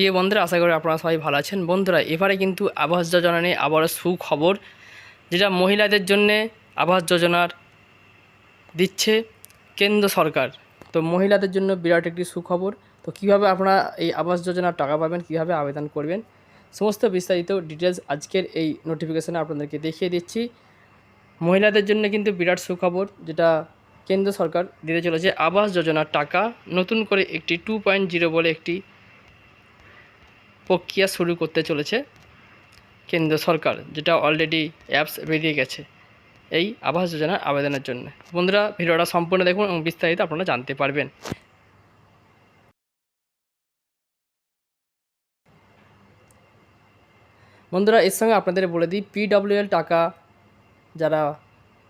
প্রিয় বন্ধুরা, আশা করি আপনারা সবাই ভালো আছেন। বন্ধুরা, এবারে কিন্তু আবাস যোজনা নিয়ে আবারও সুখবর, যেটা মহিলাদের জন্যে আবাস যোজনার দিচ্ছে কেন্দ্র সরকার। তো মহিলাদের জন্য বিরাট একটি সুখবর। তো কীভাবে আপনারা এই আবাস যোজনার টাকা পাবেন, কীভাবে আবেদন করবেন, সমস্ত বিস্তারিত ডিটেলস আজকের এই নোটিফিকেশানে আপনাদেরকে দেখিয়ে দিচ্ছি। মহিলাদের জন্য কিন্তু বিরাট সুখবর, যেটা কেন্দ্র সরকার দিতে চলেছে আবাস যোজনার টাকা। নতুন করে একটি টু পয়েন্ট জিরো বলে একটি প্রক্রিয়া শুরু করতে চলেছে কেন্দ্র সরকার, যেটা অলরেডি অ্যাপস বেরিয়ে গেছে এই আবাস যোজনার আবেদনের জন্য। বন্ধুরা, ভিডিওটা সম্পূর্ণ দেখুন এবং বিস্তারিত আপনারা জানতে পারবেন। বন্ধুরা, এর সঙ্গে আপনাদের বলে দিই পিডব্লিউএল টাকা যারা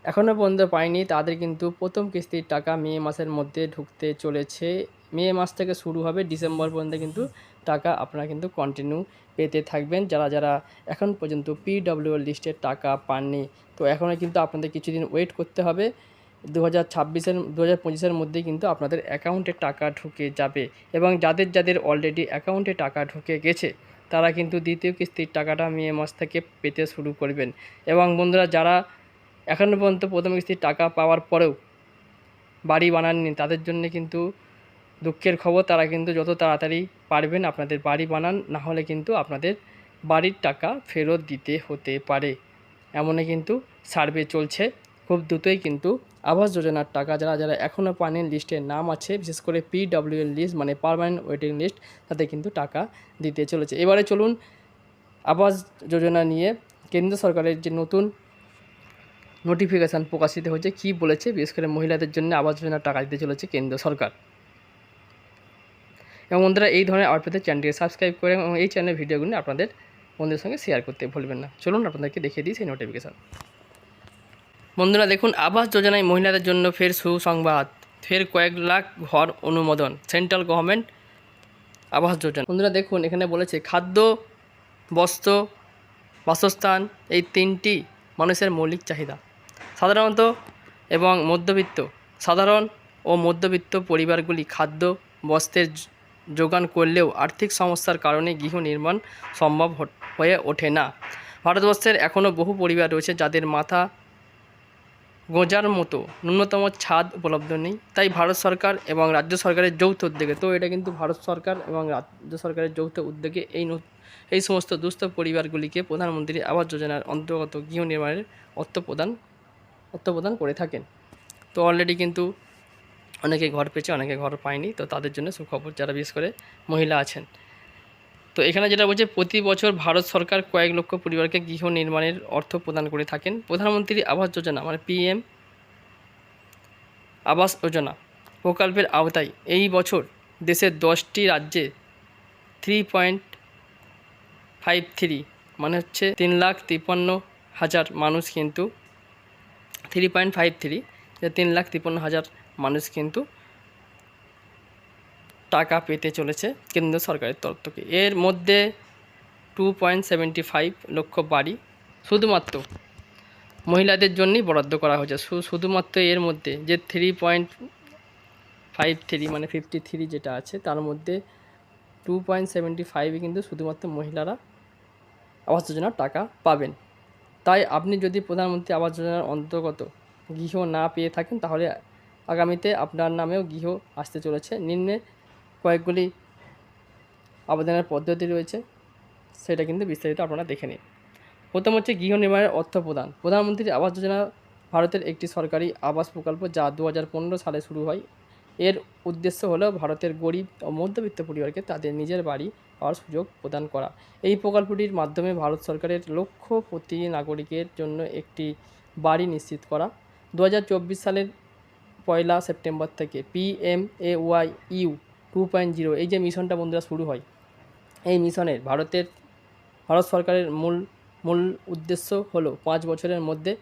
এখনও পর্যন্ত পায়নি, তাদের কিন্তু প্রথম কিস্তির টাকা মে মাসের মধ্যে ঢুকতে চলেছে। মে মাস থেকে শুরু হবে ডিসেম্বর পর্যন্ত কিন্তু টাকা আপনারা কিন্তু কন্টিনিউ পেতে থাকবেন। যারা যারা এখন পর্যন্ত পিডব্লিউএল লিস্টের টাকা পাননি, তো এখনও কিন্তু আপনাদের কিছুদিন ওয়েট করতে হবে। দু হাজার ছাব্বিশের দু হাজার পঁচিশের মধ্যেই কিন্তু আপনাদের অ্যাকাউন্টে টাকা ঢুকে যাবে এবং যাদের যাদের অলরেডি অ্যাকাউন্টে টাকা ঢুকে গেছে, তারা কিন্তু দ্বিতীয় কিস্তির টাকাটা মে মাস থেকে পেতে শুরু করবেন। এবং বন্ধুরা, যারা এখনও পর্যন্ত প্রথম কিস্তির টাকা পাওয়ার পরেও বাড়ি বানাননি, তাদের জন্য কিন্তু দুঃখের খবর, তারা কিন্তু যত তাড়াতাড়ি পারবেন আপনাদের বাড়ি বানান না হলে কিন্তু আপনাদের বাড়ির টাকা ফেরত দিতে হতে পারে। এমনই কিন্তু সার্ভে চলছে। খুব দ্রুতই কিন্তু আবাস যোজনার টাকা যারা যারা এখনও পানির লিস্টে নাম আছে, বিশেষ করে পিডব্লিউএল লিস্ট মানে পারমানেন্ট ওয়েটিং লিস্ট তাদের কিন্তু টাকা দিতে চলেছে। এবারে চলুন আবাস যোজনা নিয়ে কেন্দ্র সরকারের যে নতুন নোটিফিকেশান প্রকাশিত হয়েছে, কী বলেছে? বিশেষ করে মহিলাদের জন্য আবাস যোজনার টাকা দিতে চলেছে কেন্দ্র সরকার। এবং বন্ধুরা, এই ধরনের পেতে চ্যানেলটিকে সাবস্ক্রাইব করে এবং এই চ্যানেলের ভিডিওগুলি আপনাদের বন্ধুদের সঙ্গে শেয়ার করতে ভুলবেন না। চলুন, আপনাদেরকে দেখিয়ে দিই সেই নোটিফিকেশান বন্ধুরা, দেখুন, আবাস যোজনায় মহিলাদের জন্য ফের সুসংবাদ। ফের কয়েক লাখ ঘর অনুমোদন সেন্ট্রাল গভর্নমেন্ট আবাস যোজনা। বন্ধুরা, দেখুন, এখানে বলেছে, খাদ্য, বস্ত্র, বাসস্থান, এই তিনটি মানুষের মৌলিক চাহিদা। সাধারণত এবং মধ্যবিত্ত, সাধারণ ও মধ্যবিত্ত পরিবারগুলি খাদ্য, বস্ত্রের যোগান করলেও আর্থিক সমস্যার কারণে গৃহ নির্মাণ সম্ভব হয়ে ওঠে না। ভারতবর্ষের এখনও বহু পরিবার রয়েছে যাদের মাথা গোঁজার মতো। ন্যূনতম ছাদ উপলব্ধ নেই। তাই ভারত সরকার এবং রাজ্য সরকারের যৌথ উদ্যোগে তো এটা কিন্তু ভারত সরকার এবং রাজ্য সরকারের যৌথ উদ্যোগে এই এই সমস্ত দুস্থ পরিবারগুলিকে প্রধানমন্ত্রী আবাস যোজনার অন্তর্গত গৃহ নির্মাণের অর্থ প্রদান অর্থ প্রদান করে থাকেন। তো অলরেডি কিন্তু অনেকে ঘর পেয়েছে, অনেকে ঘর পায়নি, তো তাদের জন্য সুখবর যারা, বিশেষ করে মহিলা আছেন। তো এখানে যেটা বলছে, প্রতি বছর ভারত সরকার কয়েক লক্ষ পরিবারকে গৃহ নির্মাণের অর্থ প্রদান করে থাকেন। প্রধানমন্ত্রী আবাস যোজনা মানে পিএম আবাস যোজনা, প্রকল্পের আওতায় এই বছর দেশের দশটি রাজ্যে থ্রি পয়েন্ট ফাইভ থ্রি মানে হচ্ছে তিন লাখ তিপ্পান্ন হাজার মানুষ কিন্তু থ্রি পয়েন্ট ফাইভ থ্রি তিন লাখ তিপ্পান্ন হাজার মানুষ কিন্তু টাকা পেতে চলেছে কেন্দ্র সরকারের তরফ থেকে। এর মধ্যে টু পয়েন্ট ফাইভ লক্ষ বাড়ি শুধুমাত্র মহিলাদের জন্যই বরাদ্দ করা হয়েছে। শুধুমাত্র এর মধ্যে যে থ্রি পয়েন্ট ফাইভ থ্রি মানে ফিফটি থ্রি যেটা আছে, তার মধ্যে টু পয়েন্ট সেভেন্টি ফাইভে কিন্তু শুধুমাত্র মহিলারা আবাস যোজনার টাকা পাবেন। তাই আপনি যদি প্রধানমন্ত্রী আবাস যোজনার অন্তর্গত গৃহ না পেয়ে থাকেন, তাহলে আগামীতে আপনার নামেও গৃহ আসতে চলেছে। নিম্নে কয়েকগুলি আবেদনের পদ্ধতি রয়েছে, সেটা কিন্তু বিস্তারিত আপনারা দেখে নিন। প্রথম হচ্ছে গৃহ নির্মাণের অর্থ প্রদান। প্রধানমন্ত্রী আবাস যোজনা ভারতের একটি সরকারি আবাস প্রকল্প যা দু হাজার পনেরো সালে শুরু হয়। এর উদ্দেশ্য হলো ভারতের গরিব ও মধ্যবিত্ত পরিবারকে তাদের নিজের বাড়ি পাওয়ার সুযোগ প্রদান করা। এই প্রকল্পটির মাধ্যমে ভারত সরকারের লক্ষ্য প্রতি নাগরিকের জন্য একটি বাড়ি নিশ্চিত করা। দু হাজার চব্বিশ সালের পয়লা সেপ্টেম্বর থেকে PM A Y U two point zero এই যে মিশনটা বন্ধুরা শুরু হয়। এই মিশনের ভারতের, ভারত সরকারের মূল মূল উদ্দেশ্য হলো পাঁচ বছরের মধ্যে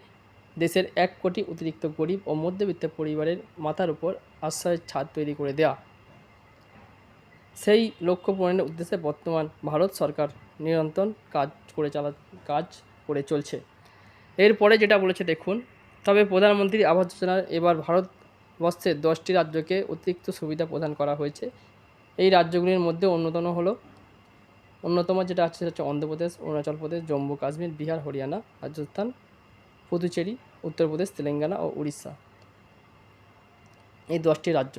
দেশের এক কোটি অতিরিক্ত গরিব ও মধ্যবিত্ত পরিবারের মাথার উপর আশ্রয়ের ছাদ তৈরি করে দেওয়া সেই লক্ষ্য পূরণের উদ্দেশ্যে বর্তমান ভারত সরকার নিরন্তর কাজ করে চালা, কাজ করে চলছে। এরপরে যেটা বলেছে দেখুন, তবে প্রধানমন্ত্রী আবাস যোজনার এবার ভারতবর্ষের দশটি রাজ্যকে অতিরিক্ত সুবিধা প্রদান করা হয়েছে। এই রাজ্যগুলির মধ্যে অন্যতম হলো, অন্যতম যেটা আছে সেটা হচ্ছে অন্ধ্রপ্রদেশ, অরুণাচল প্রদেশ, জম্মু কাশ্মীর, বিহার, হরিয়ানা, রাজস্থান, পুদুচেরি, উত্তরপ্রদেশ, তেলেঙ্গানা ও উড়িষ্যা। এই দশটি রাজ্য।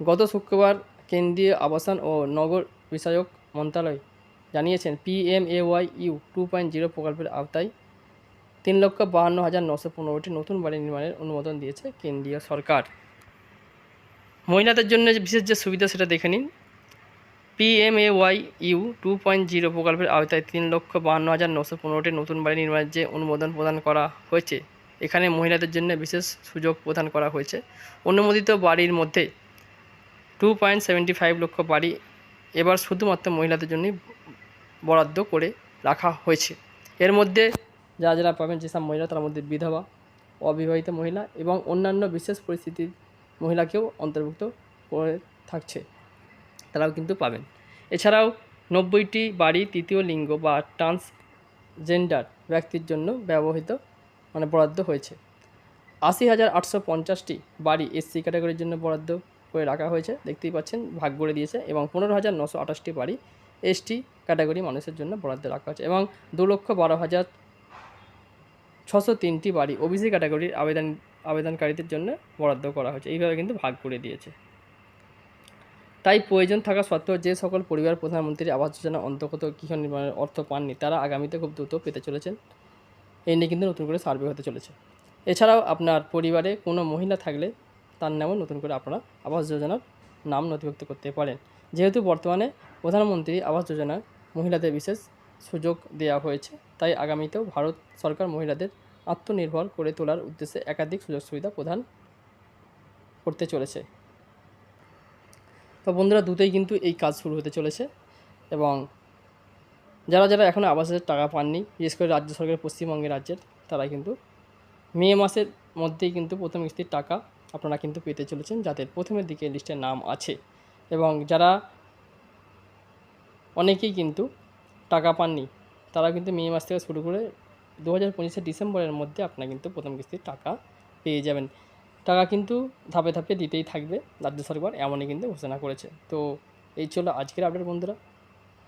গত শুক্রবার কেন্দ্রীয় আবাসন ও নগর বিষয়ক মন্ত্রণালয় জানিয়েছেন PMAY U two point zero প্রকল্পের আওতায় তিন লক্ষ বাহান্ন হাজার নশো পনেরোটি নতুন বাড়ি নির্মাণের অনুমোদন দিয়েছে কেন্দ্রীয় সরকার। মহিলাদের জন্য যে বিশেষ যে সুবিধা সেটা দেখে নিন। PMAY U two point zero প্রকল্পের আওতায় তিন লক্ষ বাহান্ন হাজার নশো পনেরোটি নতুন বাড়ি নির্মাণের যে অনুমোদন প্রদান করা হয়েছে, এখানে মহিলাদের জন্য বিশেষ সুযোগ প্রদান করা হয়েছে। অনুমোদিত বাড়ির মধ্যে টু পয়েন্ট সেভেন্টি ফাইভ লক্ষ বাড়ি এবার শুধুমাত্র মহিলাদের জন্যই বরাদ্দ করে রাখা হয়েছে। এর মধ্যে যারা যারা পাবেন, যেসব মহিলা তার মধ্যে বিধবা, অবিবাহিত মহিলা এবং অন্যান্য বিশেষ পরিস্থিতির মহিলাকেও অন্তর্ভুক্ত করে থাকছে, তারাও কিন্তু পাবেন। এছাড়াও নব্বইটি বাড়ি তৃতীয় লিঙ্গ বা ট্রান্সজেন্ডার ব্যক্তির জন্য ব্যবহৃত মানে বরাদ্দ হয়েছে। আশি হাজার আটশো পঞ্চাশটি বাড়ি এসসি ক্যাটাগরির জন্য বরাদ্দ করে রাখা হয়েছে, দেখতেই পাচ্ছেন, ভাগ করে দিয়েছে এবং পনেরো হাজার নশো আঠাশটি বাড়ি এসটি ক্যাটাগরি মানুষের জন্য বরাদ্দ রাখা হয়েছে এবং দু লক্ষ বারো হাজার ছশো তিনটি বাড়ি ওবিসি ক্যাটাগরির আবেদন আবেদনকারীদের জন্য বরাদ্দ করা হয়েছে। এইভাবে কিন্তু ভাগ করে দিয়েছে। তাই প্রয়োজন থাকা সত্ত্বেও যে সকল পরিবার প্রধানমন্ত্রী আবাস যোজনা অন্তর্গত গৃহ নির্মাণের অর্থ পাননি, তারা আগামীতে খুব দ্রুত পেতে চলেছেন। এই নিয়ে কিন্তু নতুন করে সার্ভে হতে চলেছে। এছাড়াও আপনার পরিবারে কোনো মহিলা থাকলে তার নামও নতুন করে আপনারা আবাস যোজনার নাম নথিভুক্ত করতে পারেন। যেহেতু বর্তমানে প্রধানমন্ত্রী আবাস যোজনায় মহিলাদের বিশেষ সুযোগ দেওয়া হয়েছে, তাই আগামীতেও ভারত সরকার মহিলাদের আত্মনির্ভর করে তোলার উদ্দেশ্যে একাধিক সুযোগ সুবিধা প্রদান করতে চলেছে। তো বন্ধুরা দ্রুতই কিন্তু এই কাজ শুরু হতে চলেছে এবং যারা যারা এখনও আবাসের টাকা পাননি, বিশেষ করে রাজ্য সরকারের পশ্চিমবঙ্গের রাজ্যের, তারা কিন্তু মে মাসের মধ্যেই কিন্তু প্রথম কিস্তির টাকা আপনারা কিন্তু পেতে চলেছেন যাদের প্রথমের দিকে লিস্টে নাম আছে। এবং যারা অনেকেই কিন্তু টাকা পাননি, তারা কিন্তু মে মাস থেকে শুরু করে দু হাজার পঁচিশের ডিসেম্বরের মধ্যে আপনারা কিন্তু প্রথম কিস্তির টাকা পেয়ে যাবেন। টাকা কিন্তু ধাপে ধাপে দিতেই থাকবে রাজ্য সরকার, এমনই কিন্তু ঘোষণা করেছে। তো এই ছিল আজকের আপডেট বন্ধুরা।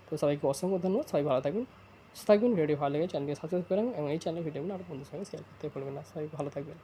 তো সবাইকে অসংখ্য ধন্যবাদ। সবাই ভালো থাকবেন থাকবেন ভিডিও ভালো লাগে চ্যানেলকে সাবস্ক্রাইব করেন এবং এই চ্যানেল ভিডিওগুলো আপনার বন্ধুর সঙ্গে শেয়ার করতে পারবেন না। সবাই ভালো থাকবেন।